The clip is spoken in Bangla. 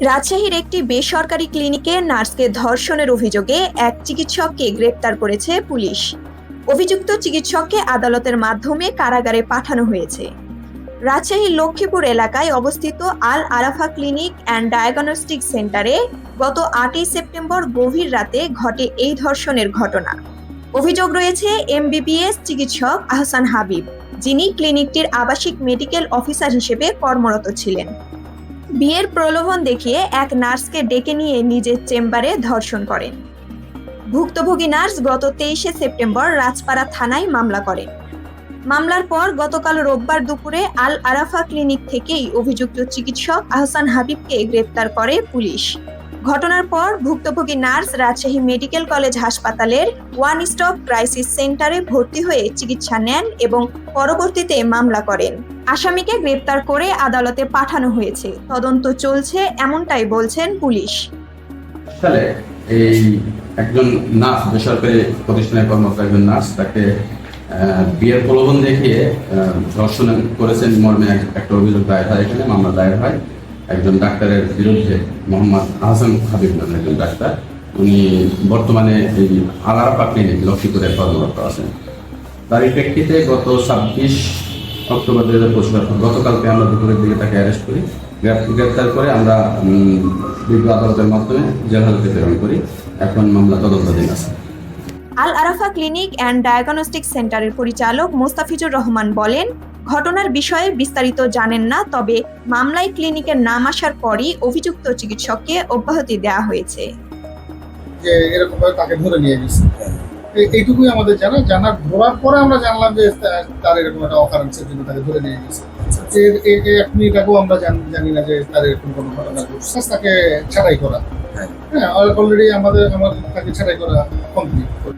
রাজশাহীর একটি বেসরকারি ক্লিনিকে নার্সকে ধর্ষণের অভিযোগে এক চিকিৎসককে গ্রেপ্তার করেছে পুলিশ। অভিযুক্ত চিকিৎসককে আদালতের মাধ্যমে কারাগারে পাঠানো হয়েছে। রাজশাহীর লক্ষ্মীপুর এলাকায় অবস্থিত Al Arafa clinic and diagnostic সেন্টারে গত আটই সেপ্টেম্বর গভীর রাতে ঘটে এই ধর্ষণের ঘটনা। অভিযোগ রয়েছে, এমবিবিএস চিকিৎসক আহসান হাবিব, যিনি ক্লিনিকটির আবাসিক মেডিকেল অফিসার হিসেবে কর্মরত ছিলেন। বিয়ের প্রলোভন দেখিয়ে এক নার্সকে ডেকে নিয়ে নিজের চেম্বারে ধর্ষণ করেন। ভুক্তভোগী নার্স গত তেইশে সেপ্টেম্বর রাজপাড়া থানায় মামলা করেন। মামলার পর গতকাল রোববার দুপুরে আল আরাফা ক্লিনিক থেকেই অভিযুক্ত চিকিৎসক আহসান হাবিবকে গ্রেপ্তার করে পুলিশ। ঘটনার পর ভুক্তভোগী নার্স রাজশাহী মেডিকেল কলেজ হাসপাতালের ওয়ান স্টপ ক্রাইসিস সেন্টারে ভর্তি হয়ে চিকিৎসা নেন এবং পরবর্তীতে মামলা করেন। আসামিকে গ্রেপ্তার করে আদালতে পাঠানো হয়েছে। তদন্ত চলছে, এমনটাই বলছেন পুলিশ। সালে এই একজন নার্স, বেসরকারি প্রতিষ্ঠানের কর্মরত একজন নার্স, তাকে বিয়ের প্রলোভন দেখিয়ে ধর্ষণ করেছেন মর্মে একটা অভিযোগ দায়ের হয় এখানে, মামলা দায়ের হয়। একজন ডাক্তারের বিরুদ্ধে মোহাম্মদ আহসান হাবিব নামের একজন ডাক্তার। উনি বর্তমানে এই আলারপা ক্লিনিক লক্ষ্মীপুরে কর্মরত আছেন। তারই প্রেক্ষিতে গত ছাব্বিশ অক্টোবর দুই হাজার পঁচিশ গতকালকে আমরা দুপুরের দিকে তাকে অ্যারেস্ট করি। গ্রেপ- গ্রেপ্তার করে আমরা বিজ্ঞ আদালতের মাধ্যমে জেল হাজতে প্রেরণ করি। এখন মামলা তদন্তাধীন আছে। Al Arafa clinic and diagnostic সেন্টারের পরিচালক মোস্তাফিজুর রহমান বলেন ঘটনার বিষয়ে বিস্তারিত জানেন না তবে মামলায় ক্লিনিকের নাম আসার পরই অভিযুক্ত চিকিৎসককে অব্যাহতি দেওয়া হয়েছে। যে এরকম ভাবে তাকে ধরে নিয়ে গেছে। এইটুকুই আমাদের জানা। জানা ধরার পরে আমরা জানলাম যে তার এরকম একটা অকারেন্সের জন্য তাকে ধরে নিয়ে গেছে। এই- এই এক মিনিটাকেও আমরা জান- জানি না যে তার এরকম কোনো ঘটনা ঘটছে। তাকে ছাড়াই করা। হ্যাঁ। অলরেডি আমাদের আমার তাকে ছাড়াই করা কমপ্লিট